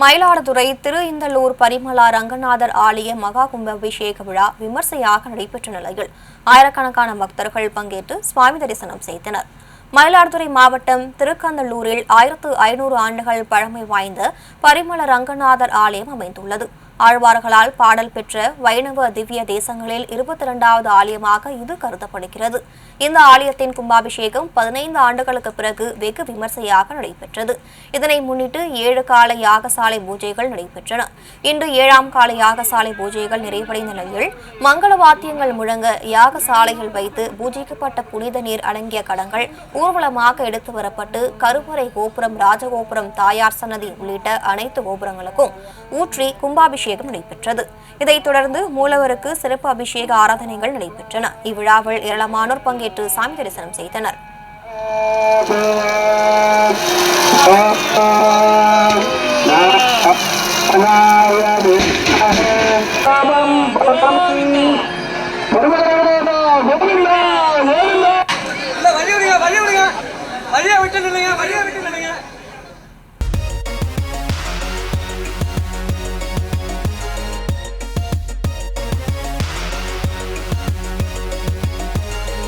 மயிலாடுதுறை திரு இந்தலூர் பரிமலா ரங்கநாதர் ஆலய மகா கும்பாபிஷேக விழா விமர்சையாக நடைபெற்ற நிலையில் ஆயிரக்கணக்கான பக்தர்கள் பங்கேற்று சுவாமி தரிசனம் செய்தனர். மயிலாடுதுறை மாவட்டம் திருக்கந்தலூரில் ஆயிரத்து ஐநூறு ஆண்டுகள் பழமை வாய்ந்த பரிமள ரங்கநாதர் ஆலயம் அமைந்துள்ளது. ஆழ்வார்களால் பாடல் பெற்ற வைணவ திவ்ய தேசங்களில் இருபத்தி இரண்டாவது ஆலயமாக இது கருதப்படுகிறது. இந்த ஆலயத்தின் கும்பாபிஷேகம் பதினைந்து ஆண்டுகளுக்கு பிறகு வெகு விமர்சையாக நடைபெற்றது. இதனை முன்னிட்டு ஏழு கால யாகசாலை பூஜைகள் நடைபெற்றன. இன்று ஏழாம் கால யாகசாலை பூஜைகள் நிறைவடைந்த நிலையில் மங்கள வாத்தியங்கள் முழங்க யாகசாலைகள் வைத்து பூஜிக்கப்பட்ட புனித நீர் அடங்கிய கடங்கள் ஊர்வலமாக எடுத்து வரப்பட்டு கருவறை கோபுரம் ராஜகோபுரம் தாயார் சன்னதி உள்ளிட்ட அனைத்து கோபுரங்களுக்கும் ஊற்றி கும்பாபிஷேகம் அபிஷேகம் நடைபெற்றது. இதைத் தொடர்ந்து மூலவருக்கு சிறப்பு அபிஷேக ஆராதனைகள் நடைபெற்றன. இவ்விழாவில் ஏராளமானோர் பங்கேற்று சாமி தரிசனம் செய்தனர். இல்ல விட்டு நில்லுங்க வழியை விட்டு